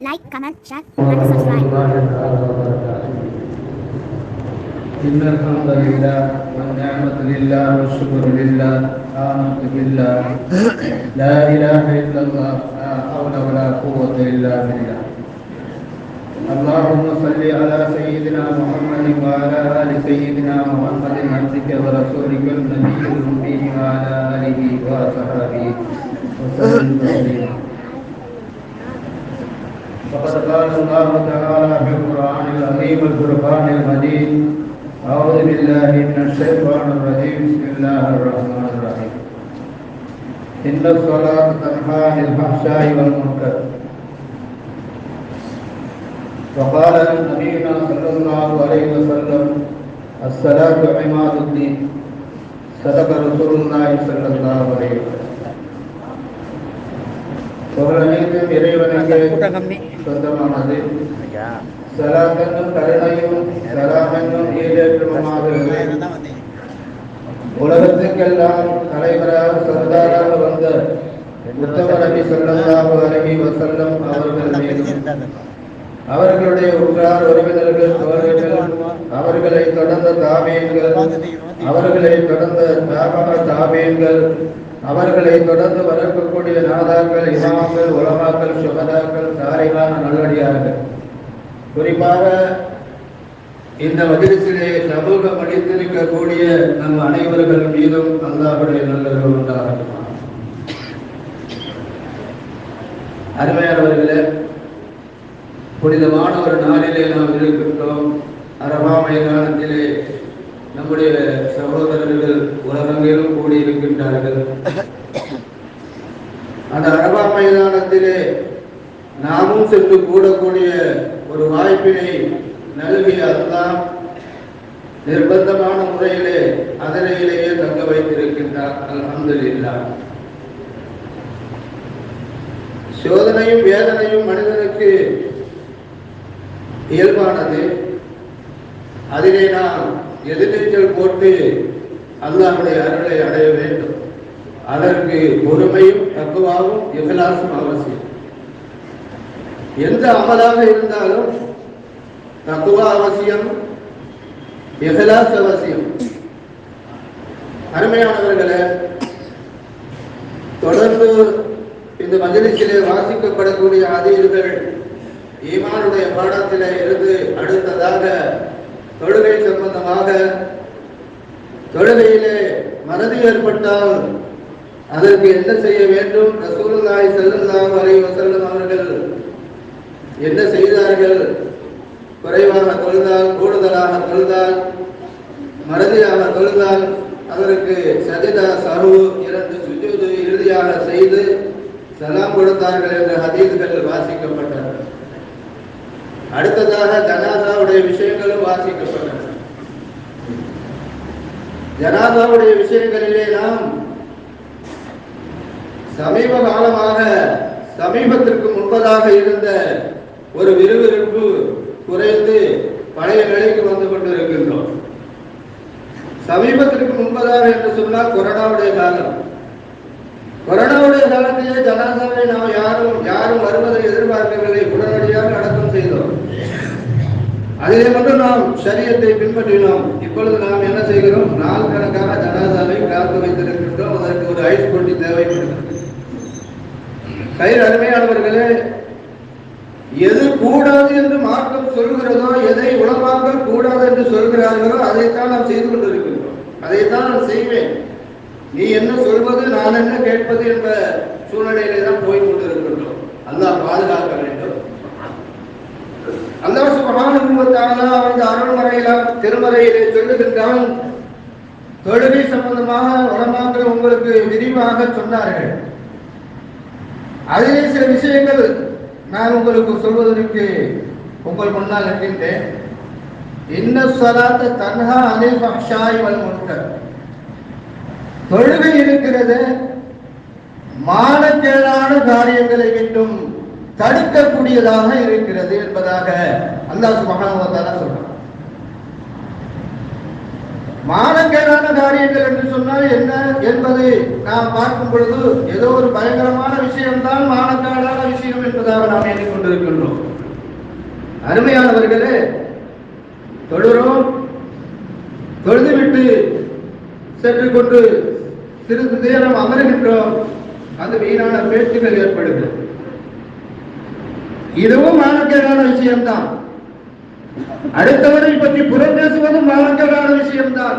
like, comment, share, and subscribe. إن الحمد لله والنعمة لله والشكر لله آمنت بالله لا إله إلا الله لا حول ولا قوة إلا بالله اللهم صل على سيدنا محمد وعلى آل سيدنا محمد عبدك ورسولك النبي الأمي وعلى آله وصحبه وسلم تسليما فقد قال الله تعالى في القرآن العظيم الفرقان المجيد أعوذ بالله من الشيطان الرجيم بسم الله الرحمن الرحيم إن الصلاة تنهى عن الفحشاء والمنكر وقال نبينا صلى الله عليه وسلم الصلاة عماد الدين صدق رسول الله صلى الله عليه وسلم புகழனைத்தும் இறைவனுக்கு சொந்தமானது. சலாத்தன்னும் கருணையும் சலாமென்னும் ஈடேற்றமுமாகிறது உலகத்துக்கெல்லாம் தலைவராக சர்தாராக வந்த உத்தம நபி ஸல்லல்லாஹு அலைஹி வஸல்லம் அவர்கள் மீதும் அவர்களுடைய உற்றார் உறவினர்கள் தோழர்கள் அவர்களை தொடர்ந்த தாபியங்கள் அவர்களை தொடர்ந்த தாபக தாபியங்கள் அவர்களை தொடர்ந்து வரக்கூடிய நாதாக்கள் இமாம்கள் உலமாக்கள் சுகதாக்கள் சாரிகான நல்லடியார்கள். குறிப்பாக இந்த மஜிலிசிலே சமூகம் அளித்திருக்கக்கூடிய நம் அனைவர்கள் மீதும் அல்லாஹுடைய நல்லர்கள் உண்டாகட்டும். அருமையானவர்களே புனிதமான ஒரு நாளிலே நாம் இருக்கின்றோம். அரபாமை காலத்திலே நம்முடைய சகோதரர்கள் உலகெங்கிலும் கூடியிருக்கின்றார்கள். அந்த அரபா மைதானத்திலே நாமும் சென்று கூடக்கூடிய ஒரு வாய்ப்பினை நல்கிய அல்லாஹ் நிர்பந்தமான முறையிலே அதனையிலேயே தங்க வைத்திருக்கின்றார். அல்ஹம்துலில்லாஹ். சோதனையும் வேதனையும் மனிதனுக்கு இயல்பானது. அதிலே நாம் எதிர்நீச்சல் போட்டு அல்லாஹுடைய அருளை அடைய வேண்டும். அதற்கு பொறுமையும் தக்குவாவும் இகலாசும் அவசியம். எந்த அமலாக இருந்தாலும் தக்குவா அவசியம் இகலாஸ் அவசியம். அருமையானவர்களே தொடர்ந்து இந்த மஜலிசிலே வாசிக்கப்படக்கூடிய அதீர்கள் ஈமானுடைய பாடத்திலே இருந்து அடுத்ததாக தொழுகை சம்பந்தமாக தொழுகையிலே மறதி ஏற்பட்டால் அதற்கு என்ன செய்ய வேண்டும்? ரசூலுல்லாஹி ஸல்லல்லாஹு அலைஹி வசல்லம் அவர்கள் என்ன செய்தார்கள்? குறைவாக தொழுதால் கூடுதலாக தொழுதால் மறதியாக தொழுதால் அதற்கு சஜிதா சரு இரண்டு சுஜூது இறுதியாக செய்து சலாம் கொடுத்தார்கள் என்ற ஹதீதுகள் வாசிக்கப்பட்டன. அடுத்ததாக ஜனாதாவுடைய விஷயங்களும் வாசிக்கப்பட்டன ஜனாதாவுடைய விஷயங்களிலே நாம் சமீப காலமாக சமீபத்திற்கு முன்பதாக இருந்த ஒரு விறுவிறுப்பு குறைந்து பழைய நிலைக்கு வந்து கொண்டிருக்கின்றோம். சமீபத்திற்கு முன்பதாக என்று சொன்னால் கொரோனாவுடைய காலம். கொரோனாவுடைய காலத்திலே ஜனாதாவை நாம் யாரும் யாரும் வருவதை எதிர்பார்க்கவில்லை. உடனடியாக செய்தோம். அதிலே மட்டும் நாம் சரியத்தை பின்பற்றினோம். இப்பொழுது நாம் என்ன செய்கிறோம்? நாள் கணக்காக ஜனாதாவை காத்து வைத்திருக்கின்றோம். அதற்கு ஒரு ஐஸ் போட்டி தேவைப்படுகிறது. கயிறு அருமையானவர்களே எது கூடாது என்று மார்க்கம் சொல்கிறதோ எதை உலமாக்கள் கூடாது என்று சொல்கிறார்களோ அதைத்தான் நாம் செய்து கொண்டிருக்கின்றோம். அதைத்தான் நான் செய்வேன். நீ என்ன சொல்வது நான் என்ன கேட்பது என்ற சூழ்நிலையிலே தான் போய் கொண்டிருக்கின்றோம். அல்லாஹ் பாதுகாக்க வேண்டும். அல்லாஹ் சுபஹானஹு வ தஆலா அவரது அருள்மறையில திருமறையிலே சொல்லுகின்றான் தொழுகை சம்பந்தமாக உலமாக்கள் உங்களுக்கு விரிவாக சொன்னார்கள். அதிலே சில விஷயங்கள் நான் உங்களுக்கு சொல்வதற்கு உங்கள் முன்னால் இருக்கின்றேன் இன்ன சலாத்த தன்ஹா அனில் பக்ஷாய் வல் முன்கர். தொழுகை இருக்கிறது மானக்கேடான காரியங்களை விட்டும் தடுக்கக்கூடியதாக இருக்கிறது என்பதாக அல்லாஹ் சுப்ஹானஹு வ சொல்றான். மானக்கேடான காரியங்கள் என்று சொன்னால் என்ன என்பதை நாம் பார்க்கும் பொழுது ஏதோ ஒரு பயங்கரமான விஷயம்தான் மானக்கேடான விஷயம் என்பதாக நாம் எண்ணிக்கொண்டிருக்கின்றோம். அருமையானவர்களே தொழுறோம் தொழுதுவிட்டு சென்று கொண்டு சிறிது நேரம் அமருகின்றோம் அது வீணான பேச்சுகள் ஏற்படுகிறது. இதுவும் மானக்கேடான விஷயம்தான். அடுத்தவரை பற்றி புறம் பேசுவதும் மானக்கேடான விஷயம்தான்.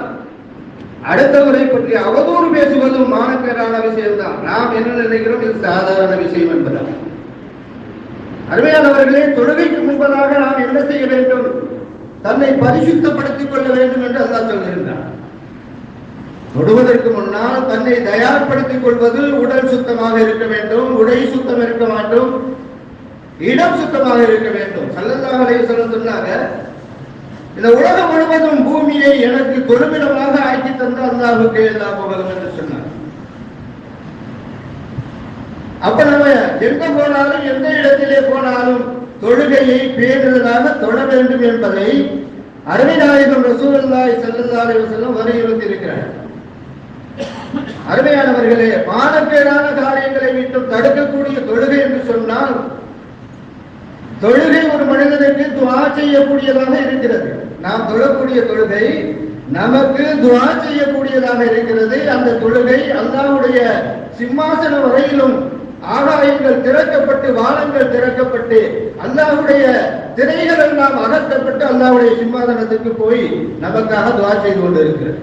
அடுத்தவரை பற்றி அவதூறு பேசுவதும் மானக்கேடான விஷயம்தான். நாம் என்ன நினைக்கிறோம்? இது சாதாரண விஷயம் என்பதால். அருமையானவர்களே தொழுகைக்கு முன்பதாக நாம் என்ன செய்ய வேண்டும்? தன்னை பரிசுத்தப்படுத்திக் கொள்ள வேண்டும் என்று அல்லா சொல்லியிருந்தார். தொடுவதற்கு முன்னால் தன்னை தயார்படுத்திக் கொள்வது உடல் சுத்தமாக இருக்க வேண்டும் உடை சுத்தம் இருக்க வேண்டும் இடம் சுத்தமாக இருக்க வேண்டும். சல்லல்லாஹு அலைஹி சொன்னாங்க இந்த உலகம் முழுவதும் பூமியை எனக்கு தொழுமிடமாக ஆக்கி தந்த அல்லாஹுக்கு எல்லா புகழும் என்று சொன்னார். அப்ப நம்ம எங்க போனாலும் எந்த இடத்திலே போனாலும் தொழுகையை பேணுதலாக தொழ வேண்டும் என்பதை அருமைநாயகம் ரசூல்லாய் ஸல்லல்லாஹு அலைஹி வலியுறுத்தி இருக்கிறார் அருமையானவர்களே மானப்பேரான காரியங்களை விட்டு தடுக்கக்கூடிய தொழுகை என்று சொன்னால் தொழுகை ஒரு மனிதனுக்கு துவா செய்யக்கூடியதாக இருக்கிறது. நாம் தொழக்கூடிய தொழுகை நமக்கு துவா செய்யக்கூடியதாக இருக்கிறது. அந்த தொழுகை அல்லாவுடைய சிம்மாசனம் வரையிலும் ஆகாயங்கள் திறக்கப்பட்டு வானங்கள் திறக்கப்பட்டு அல்லாவுடைய திரைகள் எல்லாம் அகற்றப்பட்டு அல்லாவுடைய சிம்மாசனத்துக்கு போய் நமக்காக துவா செய்து கொண்டிருக்கிறது.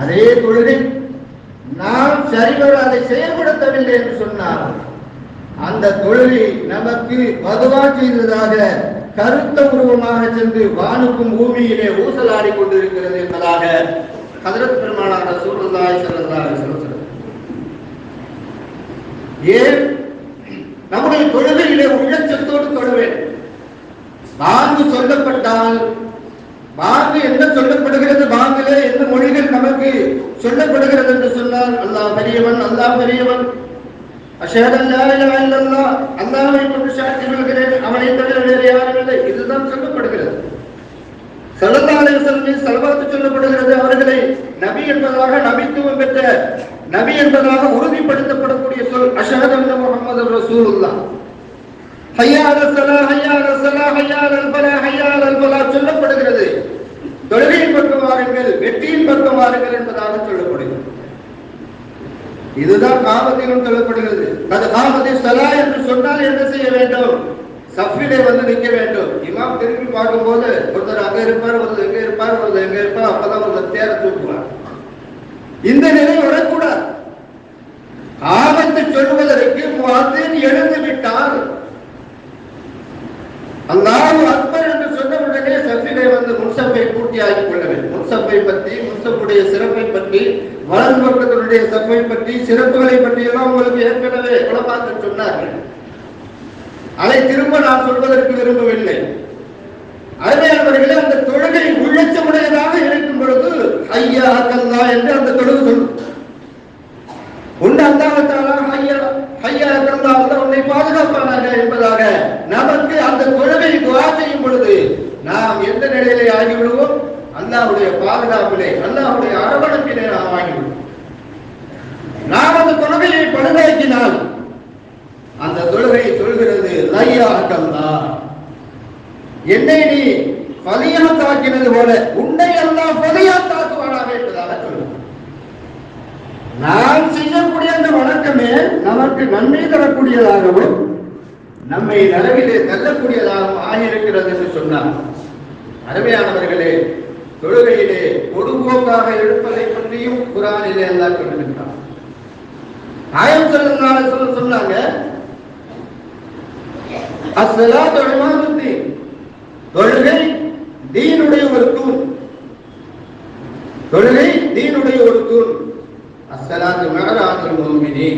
அதே தொழுகை நாம் சரிவர அதை செயல்படுத்தவில்லை என்று சொன்னார் அந்த தொழிலை நமக்கு பதுவா செய்ததாக கருத்த உருவமாக சென்று வானுக்கும் பூமியிலே ஊசலாடி கொண்டிருக்கிறது என்பதாக ஹதரத் பெருமானாக ரசூலுல்லாஹி ஸல்லல்லாஹு ஏன்? நம்முடைய தொழுகையிலே உள்ளச்சத்தோடு தொழுவேன். பாங்கு சொல்லப்பட்டால் பாங்கு என்ன சொல்லப்படுகிறது பாங்கிலே என்ன மொழிகள் நமக்கு சொல்லப்படுகிறது என்று சொன்னால் அல்லாஹ் பெரியவன் அல்லாஹ் பெரியவன் அஷஹது அல்லா இலாஹ இல்லல்லாஹ் அல்லாஹ்வை கொண்டு சாட்சி சொல்கிறேன். அவனை தவிர வேறு யாரும் இல்லை. இதுதான் சொல்லப்படுகிறது. ஸல்லல்லாஹு அலைஹி வஸல்லம் சொல்லப்படுகிறது. அவர்களை நபி என்பதாக நபித்துவம் பெற்ற நபி என்பதாக உறுதிப்படுத்தப்படக்கூடிய சொல் அஷஹது அன்ன முஹம்மது ரசூலுல்லாஹ். ஹய்யா அலல் ஸலாஹ் ஹய்யா அலல் ஸலாஹ் ஹய்யா அலல் ஃபலாஹ் ஹய்யா அலல் ஃபலாஹ் சொல்லப்படுகிறது. தொழுகையின் பக்கம் வாருங்கள் வெற்றியின் பக்கம் வாருங்கள் என்பதாக சொல்லப்படுகிறது. இதுதான் காமத்திலும் சொல்லப்படுகிறது. அது காமத்தை சலா என்று சொன்னால் என்ன செய்ய வேண்டும்? சஃபிலே வந்து நிற்க வேண்டும். இமாம் திரும்பி பார்க்கும்போது ஒருத்தர் அங்க இருப்பார் ஒருத்தர் எங்க இருப்பார் ஒருத்தர் எங்க இருப்பார் அப்பதான் ஒருத்தர் தேர தூக்குவார். இந்த நிலை வரக்கூடாது. ஆபத்து சொல்வதற்கு முஅத்தின் எழுந்து விட்டால் அல்லாஹ் அக்பர் என்று சொன்ன உடனே சஃபிலே வந்து முன்சப்பை பூர்த்தியாகிக் கொள்ள வேண்டும். முன்சப்பை பற்றி முன்சப்புடைய சிறப்பை பற்றி வளர்ந்து பக்கத்தினுடைய சபை பற்றி சிறப்புகளை பற்றி எல்லாம் உங்களுக்கு ஏற்கனவே குலமாக்க சொன்னார்கள். அதை திரும்ப நான் சொல்வதற்கு விரும்பவில்லை. அருமையானவர்களே அந்த தொழுகை உள்ளச்சமுடையதாக இருக்கும் பொழுது ஐயா கல்லா என்று அந்த தொழுகு சொல்லும். உன் அல்லாஹாலா ஐயா ஐயா கல்லா வந்து உன்னை பாதுகாப்பானாக என்பதாக நமக்கு அந்த தொழுகை துவா செய்யும் பொழுது நாம் எந்த நிலையிலே ஆகிவிடுவோம்? அல்லாவுடைய பாதுகாப்பிலே அல்லாவுடைய அரவணைப்பிலே நாம் ஆகிவிடுவோம் நாம் அந்த தொழுகையை பழுதாக்கினால் அந்த தொழுகை சொல்கிறது லையா என்னை நீ பலியா தாக்கினது போல உன்னை எல்லாம் பலியா தாக்குவானாக என்பதாக சொல்லுவோம். நாம் செய்யக்கூடிய அந்த வணக்கமே நமக்கு நன்மை தரக்கூடியதாகவும் நம்மை நலவிலே தள்ளக்கூடியதாகவும் ஆகியிருக்கிறது என்று சொன்னார் அருமையானவர்களே தொழுகையிலே பொதுபோக்காக எடுப்பதை பற்றியும் குரானிலே எல்லாம் சொல்லுகின்றார் ஆயம் சொல்ல சொன்னாங்க அசலா இமாமத்தி தொழுகை தீனுடைய ஒரு தூண். தொழுகை தீனுடைய ஒரு தூண். அசலாத்து மேராஜுல் மோமினி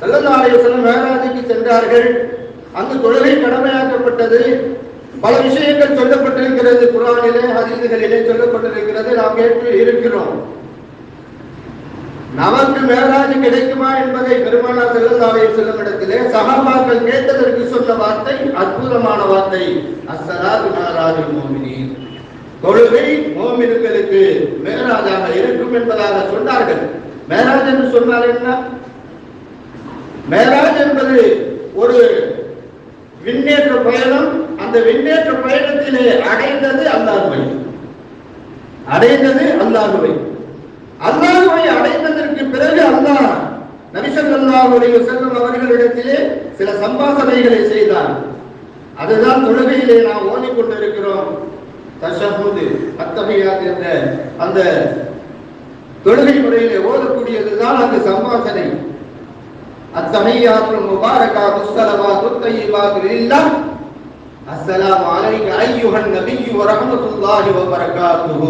ஸல்லல்லாஹு அலைஹி சென்றார்கள். அங்கு தொழுகை கடமையாக்கப்பட்டது. பல விஷயங்கள் சொல்லப்பட்டிருக்கிறது. குரானிலே ஹதீதுகளிலே சொல்லப்பட்டிருக்கிறது. நாம் கேட்டு இருக்கிறோம். நமக்கு மேலாஜ் கிடைக்குமா என்பதை பெருமானார் ஸல்லல்லாஹு அலைஹி வஸல்லம் இடத்திலே சகாபாக்கள் கேட்டதற்கு சொன்ன வார்த்தை அற்புதமான வார்த்தை. அசராது மேராஜுல் மோமினி தொழுகை மோமினுக்களுக்கு மேராஜாக இருக்கும் என்பதாக சொன்னார்கள். மேராஜ் என்று சொன்னார் என்ன? மேராஜ் என்பது ஒரு விண்ணேற்ற பயணம் அந்த விண்ணேற்ற பயணத்திலே அடைந்தது அல்லாஹுவை. அடைந்தது அல்லாஹுவை. அல்லாஹுவை அடைந்ததற்கு பிறகு அல்லாஹ் நபிசல்லாஹு செல்லும் அவர்களிடத்திலே சில சம்பாசனைகளை செய்தார். அதுதான் தொழுகையிலே நாம் ஓடிக்கொண்டிருக்கிறோம் தஷஹுது அத்தகையாத் என்ற அந்த தொழுகை முறையிலே ஓதக்கூடியதுதான் அந்த சம்பாசனை அத்தகையாற்றும் முபாரகாத்து ஸலவாத்து துத்தையிலா السلام عليك أيها النبي ورحمة الله وبركاته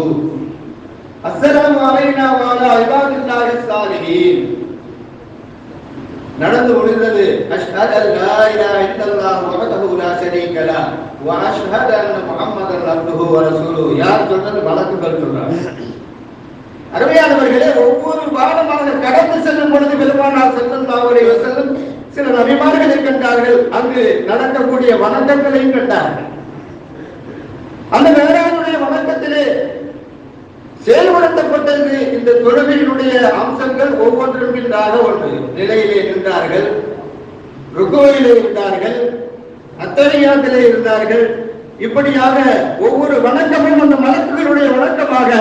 السلام علينا وعلى عباد الله الصالحين நடந்து முடிந்தது அஷ்ஹது அன் லா இலாஹ இல்லல்லாஹ் வஹ்தஹு லா ஷரீக லஹ் வ அஷ்ஹது அன்ன முஹம்மதன் அப்துஹு வ ரசூலுஹு. யார் சொல்றது வழக்குகள் சொல்றாங்க அருமையானவர்களே ஒவ்வொரு பாடமாக கடந்து செல்லும் பொழுது பெருமானார் செல்லும் அலைஹி செல்லும் சில நபிமார்களை கண்டார்கள். அங்கு நடக்கக்கூடிய வணக்கங்களையும் கண்டார்கள். அந்த வேளாண்மைய வணக்கத்திலே செயல்படுத்தப்பட்டது. இந்த தொழுகையினுடைய அம்சங்கள் ஒவ்வொன்றும் பின்றாக ஒன்று. நிலையிலே நின்றார்கள். ருகோயிலே இருந்தார்கள். அத்தனையாத்திலே இருந்தார்கள். இப்படியாக ஒவ்வொரு வணக்கமும் அந்த மலக்குகளுடைய வணக்கமாக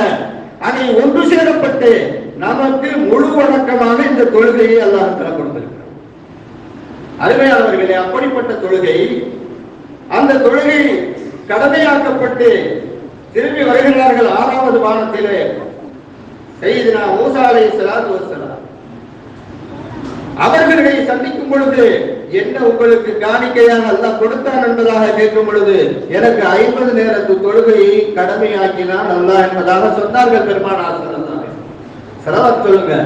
அதை ஒன்று சேரப்பட்டு நமக்கு முழு வணக்கமாக இந்த தொழுகையை அல்லாஹ் தலா கொடுத்திருக்கிறார் அருமையானவர்களே அப்படிப்பட்ட தொழுகை அந்த தொழுகை கடமையாக்கப்பட்டு திரும்பி வருகிறார்கள் ஆறாவது வானத்திலே செய்தினா மூசா அலைஹிஸ்ஸலாத்து வஸ்ஸலாம். அவர்களை சந்திக்கும் பொழுது என்ன உங்களுக்கு காணிக்கையாக அல்லாஹ் கொடுத்தான் என்பதாக கேட்கும் பொழுது எனக்கு ஐம்பது நேரத்து தொழுகையை கடமையாக்கினான் அல்லாஹ் என்பதாக சொன்னார்கள் பெருமானார் ஸல்லல்லாஹு அலைஹி சொல்லுங்க.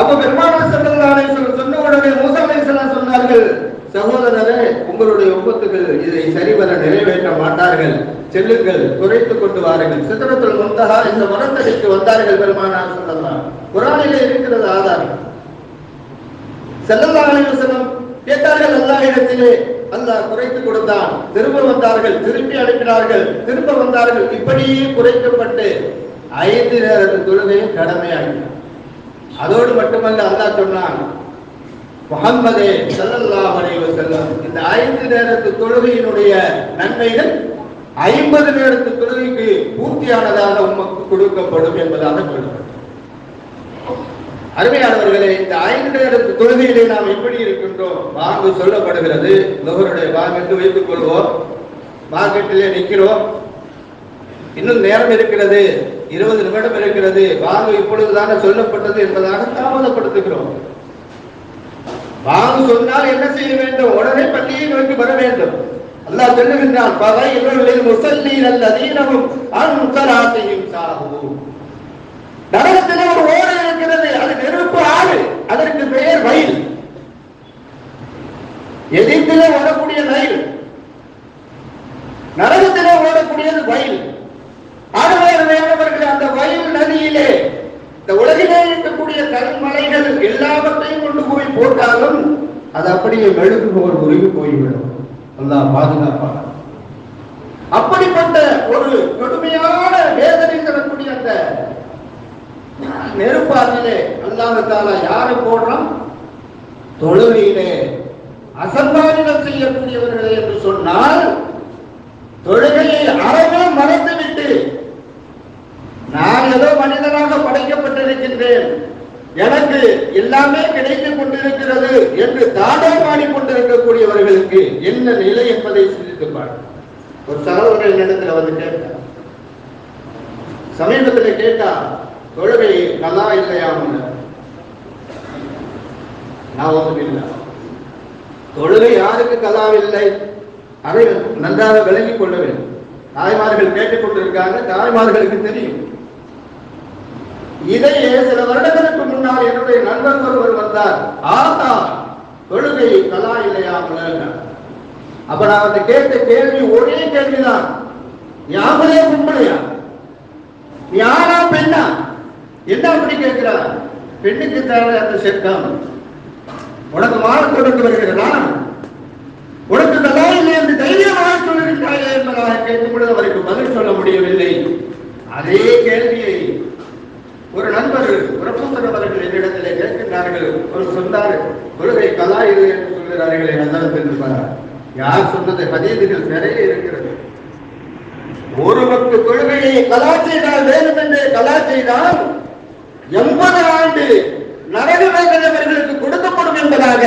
அப்ப பெருமானார் ஸல்லல்லாஹு சொன்ன உடனே மூசா அலைஹிஸ்ஸலாம் சொன்னார்கள் சகோதரரே உங்களுடைய ஒப்பத்துகள் இதை சரிவர நிறைவேற்ற மாட்டார்கள். செல்லுங்கள் குறைத்துக் கொண்டு வாருங்கள். சித்திரத்தில் முந்தகா இந்த மனத்தடிக்கு வந்தார்கள் பெருமானார் சொல்லலாம் குரானிலே இருக்கிறது ஆதாரம். செல்லல்லா அலைவசனம் கேட்டார்கள் அல்லாஹ் இடத்திலே அல்லாஹ் குறைத்து கொடுத்தான். திரும்ப வந்தார்கள் திருப்பி அனுப்பினார்கள். திரும்ப வந்தார்கள் இப்படியே குறைக்கப்பட்டு ஐந்து நேரத்து தொழுகையும் கடமையாகினார் அதோடு மட்டுமல்ல அல்லாஹ் சொன்னான் முகம்மதே செல்லல்லா அலைஹி செல்லும் இந்த ஐந்து நேரத்து தொழுகையினுடைய நன்மைகள் ஐம்பது நேரத்து தொழுகைக்கு பூர்த்தியானதாக உமக்கு கொடுக்கப்படும் என்பதாக சொல்லப்பட்டது. அருமையானவர்களே இந்த ஐந்து நேரத்து தொழுகையிலே நாம் எப்படி இருக்கின்றோம்? வாங்கு சொல்லப்படுகிறது. நுகருடைய வாங்க வைத்துக் கொள்வோம். மார்க்கெட்டிலே நிற்கிறோம். இன்னும் நேரம் இருக்கிறது. இருபது நிமிடம் இருக்கிறது. வாங்கு இப்பொழுதுதானே சொல்லப்பட்டது என்பதாக தாமதப்படுத்துகிறோம். வாங்கு சொன்னால் என்ன செய்ய வேண்டும்? உடனே பள்ளியை நோக்கி வர வேண்டும். அல்லாஹ் சொல்லுகின்றான் பகை இவர்களில் முசல்லீன் அல்லதீனமும் அன்முத்தராசையும் சாகும் நரகத்திலே ஒரு ஓடை இருக்கிறது. அது நெருப்பு ஆறு அதற்கு பெயர் வயல். எதிர்த்திலே ஓடக்கூடிய நயில் நரகத்திலே ஓடக்கூடியது வயல். ஆறுமையானவர்கள் அந்த வயல் நதியிலே இந்த உலகிலே இருக்கக்கூடிய கல்மலைகள் எல்லாவற்றையும் கொண்டு போய் போட்டாலும் அது அப்படியே மெழுகு போல் உருகி போய்விடும். நல்லா பாதுகாப்பாக அப்படிப்பட்ட ஒரு கடுமையான வேதனை தரக்கூடிய அந்த நெருப்பாதிலே அல்லாஹ் தாலா யாரு போடுறான்? தொழுகையிலே அசம்பாவிதம் செய்யக்கூடியவர்களே என்று சொன்னால் தொழுகையை அறவே மறந்துவிட்டு நான் ஏதோ மனிதனாக படைக்கப்பட்டிருக்கின்றேன். எனக்கு எல்லாமே கிடைத்துக் கொண்டிருக்கிறது என்று தாடா கொண்டிருக்கக்கூடியவர்களுக்கு என்ன நிலை என்பதை சிந்தித்து பாருங்கள் ஒரு சகோதரன் இடத்துல வந்து கேட்டார். சமீபத்தில் கேட்டா தொழுகை நல்லா இல்லையா நான் ஒன்றும் இல்லை. தொழுகை யாருக்கு கலாவில்லை? அதை நன்றாக விளங்கிக் கொள்ள வேண்டும். தாய்மார்கள் கேட்டுக் கொண்டிருக்காங்க தாய்மார்களுக்கு தெரியும். இதையே சில வருடங்களுக்கு முன்னால் என்னுடைய நண்பர் ஒருவர் வந்தார். ஆத்தா தொழுகை கலா இல்லையா அப்ப நான் வந்து கேட்ட கேள்வி ஒரே கேள்விதான். யாமலே கும்பலையா யாரா பெண்ணா? என்ன அப்படி கேட்கிறா பெண்ணுக்கு தேவை அந்த சேர்க்காம உனக்கு மாறு தொடர்ந்து வருகிறதா? உனக்கு தலா இல்லை என்று தைரியமாக சொல்லியிருக்கிறாயே என்பதாக கேட்கும் பொழுது அவருக்கு பதில் சொல்ல முடியவில்லை. அதே கேள்வியை ஒரு நண்பர் பிரபுத்தர் அவர்கள் என்னிடத்திலே கேட்கின்றார்கள். அவர் சொன்னார் கொள்கை கலா இது என்று சொல்கிறார்கள் சொல்லுகிறார்களே ஹசரத் யார் சொன்னது? ஹதீதுகள் நிறைய இருக்கிறது. ஒரு பக்து தொழுகையை கலா செய்தால் வேண்டும் என்று கலா செய்தால் எண்பது ஆண்டு நரக வேதனவர்களுக்கு கொடுக்கப்படும் என்பதாக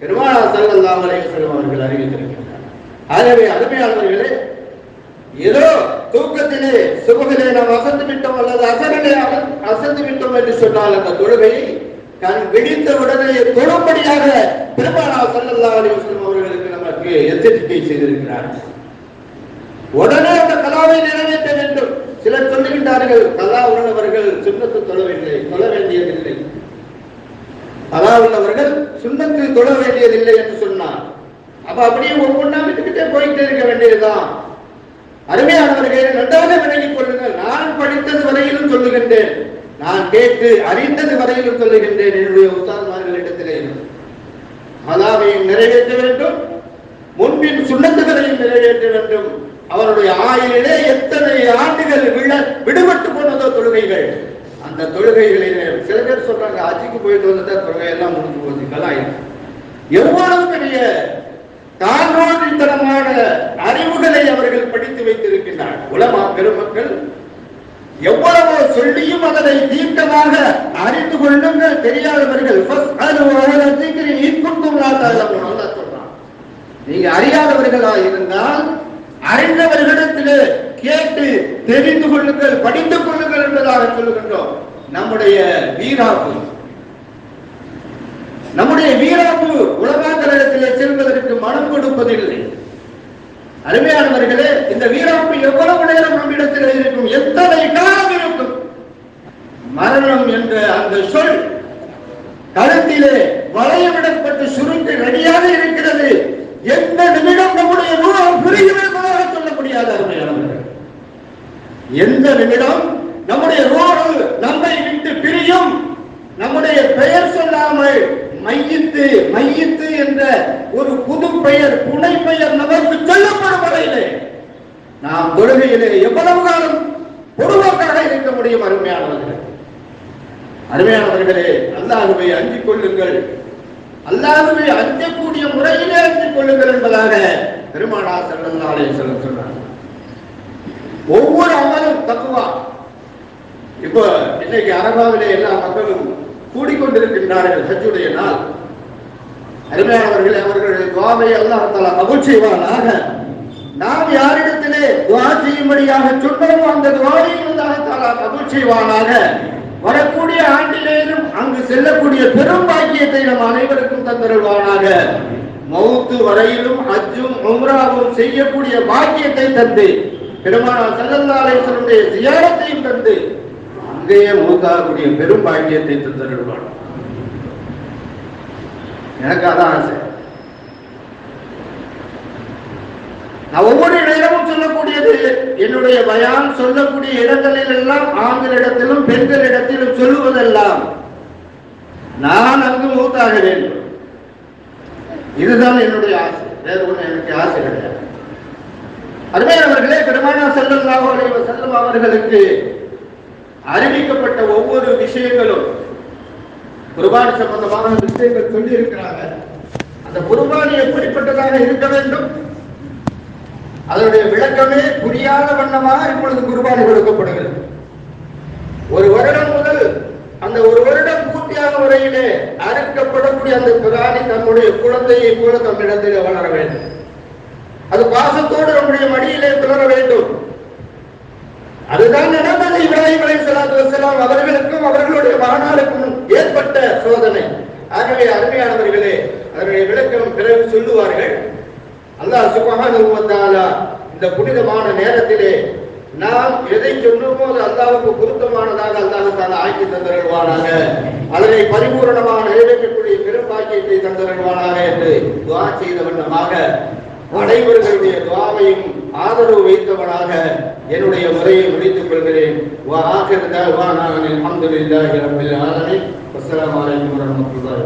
பெருமாள் செல்வல்லாம் செல்வம் அவர்கள் அறிவித்திருக்கிறார் ஆகவே அருமையாளர்களே ஏதோ தூக்கத்திலே சுபகிலே நாம் அசந்து விட்டோம் அல்லது அசனிலே அசந்து விட்டோம் என்று சொன்னால் அந்த தொழுகையை கண் விழித்த உடனே தொழும்படியாக பெருமானா சல்லல்லா அலிவசலம் அவர்களுக்கு நமக்கு எச்சரிக்கை செய்திருக்கிறார். உடனே அந்த கலாவை நிறைவேற்ற வேண்டும். சிலர் சொல்லுகின்றார்கள் கலா உள்ளவர்கள் சுண்ணத்து தொழவில்லை தொழ வேண்டியதில்லை. கலா உள்ளவர்கள் சுண்ணத்து தொழ வேண்டியதில்லை என்று சொன்னார். அப்ப அப்படியே ஒவ்வொன்றா விட்டுக்கிட்டே போயிட்டே இருக்க வேண்டியதுதான். அருமையானவர்களே நன்றாக விளங்கிக் கொள்ளுங்கள். நான் படித்தது வரையிலும் சொல்லுகின்றேன். நான் கேட்டு அறிந்தது வரையிலும் சொல்லுகின்றேன் என்னுடைய உஸ்தாத்மார்களிடத்திலே. அதாவையும் நிறைவேற்ற வேண்டும். முன்பின் சுண்ணத்துகளையும் நிறைவேற்ற வேண்டும். அவருடைய ஆயிலே எத்தனை ஆண்டுகள் விட விடுபட்டு போனதோ தொழுகைகள். அந்த தொழுகைகளிலே சில பேர் சொல்றாங்க அஜிக்கு போயிட்டு வந்துட்டா தொழுகை எல்லாம் முடிஞ்சு போச்சு கலாயம் எவ்வளவு பெரிய கால்நோக்கித்தனமான அறிவுகளை அவர்கள் படித்து வைத்திருக்கிறார் உலமா பெருமக்கள் எவ்வளவு சொல்லியும் அதனை தீர்க்கமாக அறிந்து கொள்ளுங்கள். தெரியாதவர்கள் நீங்க அறியாதவர்களா இருந்தால் அறிந்தவர்களிடத்திலே கேட்டு தெரிந்து கொள்ளுங்கள் படித்துக் கொள்ளுங்கள் என்பதாக சொல்லுகின்றோம். நம்முடைய வீராப்பு நம்முடைய வீராப்பு உலகாந்தரத்திலே செல்வதற்கு கொடுப்பதில்லை. அருமையானவர்களே இந்த வீராப்பு எவ்வளவு நேரம் நம்மிடத்தில் இருக்கும்? எத்தனை காலம் இருக்கும்? மரணம் என்ற அந்த சொல் கழுத்திலே வளையமிடப்பட்டு சுருங்கி ரெடியாக இருக்கிறது. எந்த நிமிடம் நம்முடைய நூலம் பிரியும் சொல்ல முடியாது அருமையானவர்கள். எந்த நிமிடம் நம்முடைய ரோடு நம்மை விட்டு பிரியும்? நம்முடைய பெயர் சொல்லாமல் மையித்து மையித்து என்ற ஒரு புது பெயர் புனை பெயர் நமக்கு சொல்லப்படும் வரையிலே நாம் தொழுகையிலே எவ்வளவு காலம் பொதுவாக்காக இருக்க முடியும் அருமையானவர்கள்? அருமையானவர்களே அல்லாஹுவை அஞ்சிக் கொள்ளுங்கள். அல்லாஹுவை அஞ்சக்கூடிய முறையிலே அஞ்சிக் கொள்ளுங்கள் என்பதாக பெருமானா ஸல்லல்லாஹு சொல்ல வஸல்லம் சொன்னார். ஒவ்வொரு அமலும் தக்குவா இப்போ இன்னைக்கு அரபாவிலே எல்லா மக்களும் கூடிக்கொண்டிருக்கின்றார்கள் ஹஜ்ஜுடைய நாள். அருமையானவர்களே அவர்களுடைய துவாவை அல்லாஹ் தஆலா கபூல் செய்வானாக. நாம் யாரிடத்திலே துவா செய்யும்படியாக சொன்னோமோ அந்த துவாவை அல்லாஹ் தஆலா கபூல் செய்வானாக. வரக்கூடிய ஆண்டிலேயும் அங்கு செல்லக்கூடிய பெரும் பாக்கியத்தை நம் அனைவருக்கும் தந்திருவானாக மௌத்து வரையிலும் அஜும் உம்ராவும் செய்யக்கூடிய பாக்கியத்தை தந்து பெருமானார் ஸல்லல்லாஹு அலைஹி ஜியாரத்தையும் தந்து அங்கேயே மூத்தாகக்கூடிய பெரும் பாக்கியத்தை தந்தருள்வான் எனக்கு அதான் ஆசை. நான் ஒவ்வொரு இடமும் சொல்லக்கூடியது என்னுடைய பயான் சொல்லக்கூடிய இடங்களில் எல்லாம் ஆண்களிடத்திலும் பெண்களிடத்திலும் சொல்லுவதெல்லாம் நான் அங்கு மூத்தாக வேண்டும். இதுதான் என்னுடைய ஆசை. வேறு ஒன்று எனக்கு ஆசை கிடையாது. அருமையானவர்களே பெருமானா செல்லும் செல்லும் அவர்களுக்கு அறிவிக்கப்பட்ட ஒவ்வொரு விஷயங்களும் குர்பானி சம்பந்தமான விஷயங்கள் சொல்லி இருக்கிறாங்க அந்த குர்பானி எப்படிப்பட்டதாக இருக்க வேண்டும்? அதனுடைய விளக்கமே புரியாத வண்ணமாக இப்பொழுது குர்பானி கொடுக்கப்படுகிறது. ஒரு வருடம் முதல் அந்த ஒரு வருடம் பூர்த்தியான வரையிலே அறுக்கப்படக்கூடிய அந்த பிராணி நம்முடைய குழந்தையை போல தம்மிடத்திலே வளர வேண்டும். அது பாசத்தோடு நம்முடைய மடியிலே பிளர வேண்டும். அதுதான் நடந்தது. இப்ராஹிம் அலை சலாத்து வசலாம் அவர்களுக்கும் அவர்களுடைய மகனாருக்கும் ஏற்பட்ட சோதனை. ஆகவே அருமையானவர்களே அதனுடைய விளக்கம் பிறகு சொல்லுவார்கள். அல்லாஹ் சுப்ஹானஹு வ இந்த புனிதமான நேரத்திலே நாம் எதை சொன்னோமோ அது அல்லாவுக்கு பொருத்தமானதாக அல்லாஹ் தாலா ஆக்கி தந்தருள்வானாக? அதனை பரிபூரணமாக நிறைவேற்றக்கூடிய பெரும் பாக்கியத்தை தந்தருள்வானாக என்று துவா செய்த வண்ணமாக அனைவர்களுடைய துவாவையும் ஆதரவு வைத்தவனாக என்னுடைய உரையை முடித்துக் கொள்கிறேன். வா ஆகிருந்த வா நான் அலமது இல்லாஹி ரபில் ஆலமின். அஸ்ஸலாமு அலைக்கும் வரஹ்மத்துல்லாஹி